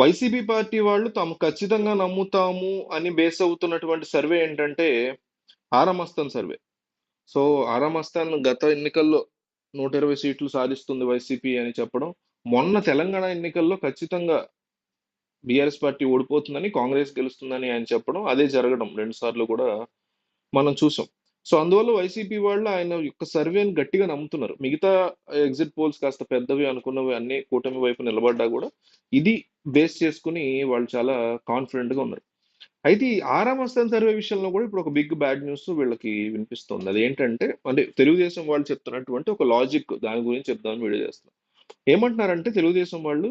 YCP party వాళ్ళు తాము ఖచ్చితంగా నమ్ముతాము అని బేస్ అవుతున్నటువంటి సర్వే ఏంటంటే ఆరామస్తాన్ సర్వే. సో ఆరామస్తాన్ గత ఎన్నికల్లో నూట ఇరవై సీట్లు సాధిస్తుంది వైసీపీ అని చెప్పడం మొన్న తెలంగాణ ఎన్నికల్లో ఖచ్చితంగా బీఆర్ఎస్ పార్టీ ఓడిపోతుందని కాంగ్రెస్ గెలుస్తుందని ఆయన చెప్పడం అదే జరగడం రెండు సార్లు కూడా మనం చూసాం. సో అందువల్ల వైసీపీ వాళ్ళు ఆయన యొక్క సర్వేని గట్టిగా నమ్ముతున్నారు. మిగతా ఎగ్జిట్ పోల్స్ కాస్త పెద్దవి అనుకున్నవి అన్ని కూటమి వైపు నిలబడ్డా కూడా ఇది బేస్ చేసుకుని వాళ్ళు చాలా కాన్ఫిడెంట్గా ఉన్నారు. అయితే ఈ ఆరామ స్థాన సర్వే విషయంలో కూడా ఇప్పుడు ఒక బిగ్ బ్యాడ్ న్యూస్ వీళ్ళకి వినిపిస్తుంది. అది ఏంటంటే అంటే తెలుగుదేశం వాళ్ళు చెప్తున్నటువంటి ఒక లాజిక్ దాని గురించి చెప్దామని వీడియో చేస్తున్నాం. ఏమంటున్నారంటే తెలుగుదేశం వాళ్ళు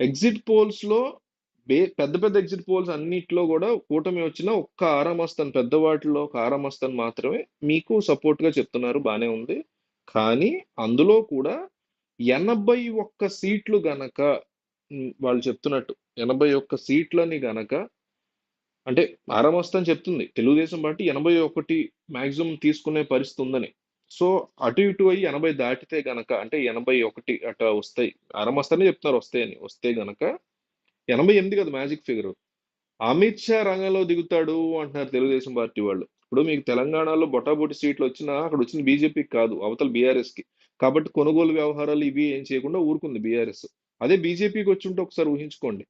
ఎగ్జిట్ పోల్స్లో బే పెద్ద పెద్ద ఎగ్జిట్ పోల్స్ అన్నిట్లో కూడా కూటమి వచ్చిన ఒక్క ఆరామస్తాన్ పెద్ద వాటిలో ఒక ఆరామస్తాన్ మాత్రమే మీకు సపోర్ట్గా చెప్తున్నారు బాగానే ఉంది. కానీ అందులో కూడా ఎనభై ఒక్క సీట్లు గనక వాళ్ళు చెప్తున్నట్టు. ఎనభై ఒక్క సీట్లని గనక అంటే ఆరామస్తాన్ చెప్తుంది. తెలుగుదేశం పార్టీ ఎనభై ఒకటి మ్యాక్సిమం తీసుకునే పరిస్థితి ఉందని. సో అటు ఇటు అయ్యి ఎనభై దాటితే గనక అంటే ఎనభై ఒకటి అట్లా వస్తాయి. ఆరామస్తానే చెప్తున్నారు వస్తాయని. వస్తే గనక ఎనభై ఎనిమిది కదా మ్యాజిక్ ఫిగర్. అమిత్ షా రంగంలో దిగుతాడు అంటున్నారు తెలుగుదేశం పార్టీ వాళ్ళు. ఇప్పుడు మీకు తెలంగాణలో బొటాబొటి సీట్లు వచ్చినా అక్కడ వచ్చిన బీజేపీకి కాదు అవతల బీఆర్ఎస్కి కాబట్టి కొనుగోలు వ్యవహారాలు ఇవి ఏం చేయకుండా ఊరుకుంది బీఆర్ఎస్. అదే బీజేపీకి వచ్చి ఉంటే ఒకసారి ఊహించుకోండి.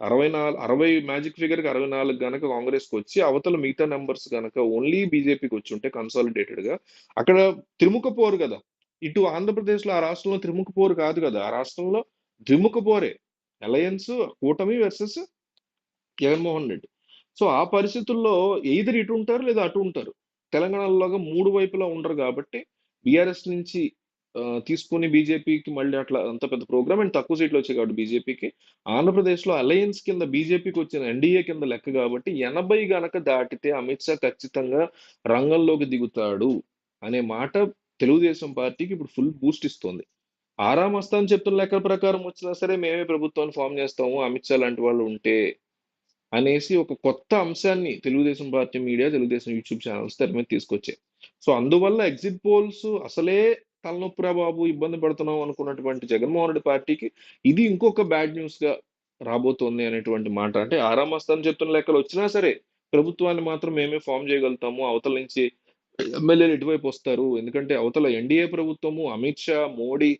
అరవై నాలుగు అరవై మ్యాజిక్ ఫిగర్కి అరవై నాలుగు కనుక కాంగ్రెస్కి వచ్చి అవతల మిగతా నెంబర్స్ కనుక ఓన్లీ బీజేపీకి వచ్చి ఉంటే కన్సాలిడేటెడ్గా అక్కడ త్రిముఖ పోరు కదా. ఇటు ఆంధ్రప్రదేశ్లో ఆ రాష్ట్రంలో త్రిముఖ పోరు కాదు కదా. ఆ రాష్ట్రంలో ద్విముఖ పోరే. అలయన్స్ కూటమి వర్సెస్ జగన్మోహన్ రెడ్డి. సో ఆ పరిస్థితుల్లో ఎయిదర్ ఇటు ఉంటారు లేదా అటు ఉంటారు? తెలంగాణలోగా మూడు వైపులా ఉండరు కాబట్టి బీఆర్ఎస్ నుంచి తీసుకుని బీజేపీకి మళ్ళీ అట్లా అంత పెద్ద ప్రోగ్రామ్ అండ్ తక్కువ సీట్లు వచ్చాయి కాబట్టి బీజేపీకి. ఆంధ్రప్రదేశ్లో అలయన్స్ కింద బీజేపీకి వచ్చిన ఎన్డీఏ కింద లెక్క కాబట్టి ఎనభై గనక దాటితే అమిత్ షా ఖచ్చితంగా రంగంలోకి దిగుతాడు అనే మాట తెలుగుదేశం పార్టీకి ఇప్పుడు ఫుల్ బూస్ట్ ఇస్తుంది. ఆరామస్తా అని చెప్తున్న లెక్కల ప్రకారం వచ్చినా సరే మేమే ప్రభుత్వాన్ని ఫామ్ చేస్తాము అమిత్ షా లాంటి వాళ్ళు ఉంటే అనేసి ఒక కొత్త అంశాన్ని Telugu Desam party media Telugu Desam YouTube channels తెర మీద తీసుకొచ్చాయి. సో అందువల్ల ఎగ్జిట్ పోల్స్ అసలే తలనొప్పిరా బాబు ఇబ్బంది పడుతున్నాం అనుకున్నటువంటి జగన్మోహన్ రెడ్డి పార్టీకి ఇది ఇంకొక బ్యాడ్ న్యూస్గా రాబోతోంది అనేటువంటి మాట. అంటే ఆరామ్ చెప్తున్న లెక్కలు వచ్చినా సరే ప్రభుత్వాన్ని మాత్రం మేమే ఫామ్ చేయగలుగుతాము. అవతల నుంచి ఎమ్మెల్యేలు ఇటువైపు వస్తారు. ఎందుకంటే అవతల ఎన్డీఏ ప్రభుత్వము అమిత్ షా మోడీ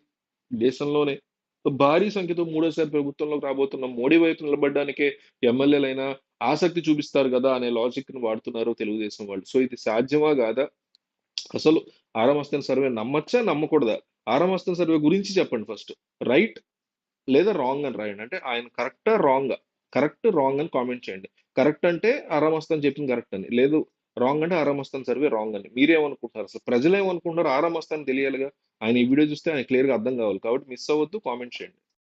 దేశంలోనే భారీ సంఖ్యతో మూడోసారి ప్రభుత్వంలోకి రాబోతున్న మోడీ వైపు నిలబడడానికే ఎమ్మెల్యేలైనా ఆసక్తి చూపిస్తారు కదా అనే లాజిక్ని వాడుతున్నారు తెలుగుదేశం వాళ్ళు. సో ఇది సాధ్యమా కాదా? అసలు ఆరామస్తన్ సర్వే నమ్మచ్చా? నమ్మకూడదా? ఆరామస్తన్ సర్వే గురించి చెప్పండి ఫస్ట్. రైట్ లేదా రాంగ్ అని రాయండి. అంటే ఆయన కరెక్టా రాంగ్? కరెక్ట్ రాంగ్ అని కామెంట్ చేయండి. కరెక్ట్ అంటే ఆరామస్తాన్ చెప్పింది కరెక్ట్ అని. లేదు రాంగ్ అంటే ఆరామస్తాన్ సర్వే రాంగ్ అని. మీరేమనుకుంటున్నారు? అసలు ప్రజలు ఏమనుకుంటున్నారు ఆరామస్తాన్ తెలియాలిగా? ఆయన ఈ వీడియో చూస్తే ఆయన క్లియర్గా అర్థం కావాలి. కాబట్టి మిస్ అవ్వద్దు కామెంట్ చేయండి.